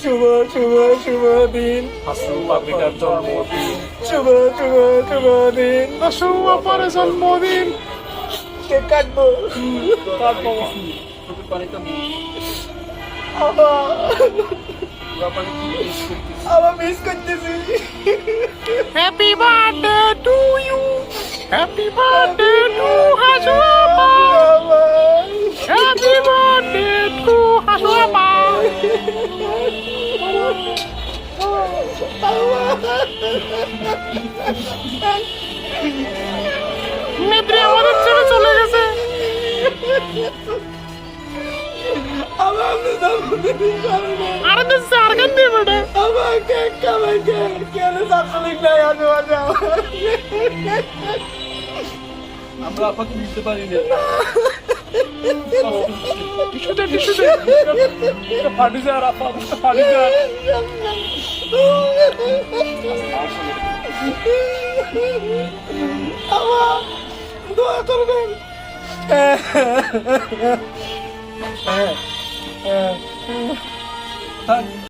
শুভ শুভ শুভ দিন। হাসু পাপিটার জন্মদিন। শুভ শুভ শুভ দিন। হাসু আপার জন্মদিন। কেক কাটবো? তার বাবা চোখের পানিটা আবার পানি কি মিস করতেছি। Happy birthday to you happy birthday to Hasu happy birthday to Hasu নেত্রী আমাদের ছেড়ে চলে গেছে। আরে তো দিয়ে বেটা। কেন নাই আজে বাজে আমরা আপাকে দিতে পারি না। টিস্যু দে টিস্যু দে এটা ফাটি যায় আর আপা এটা ফাটি যায়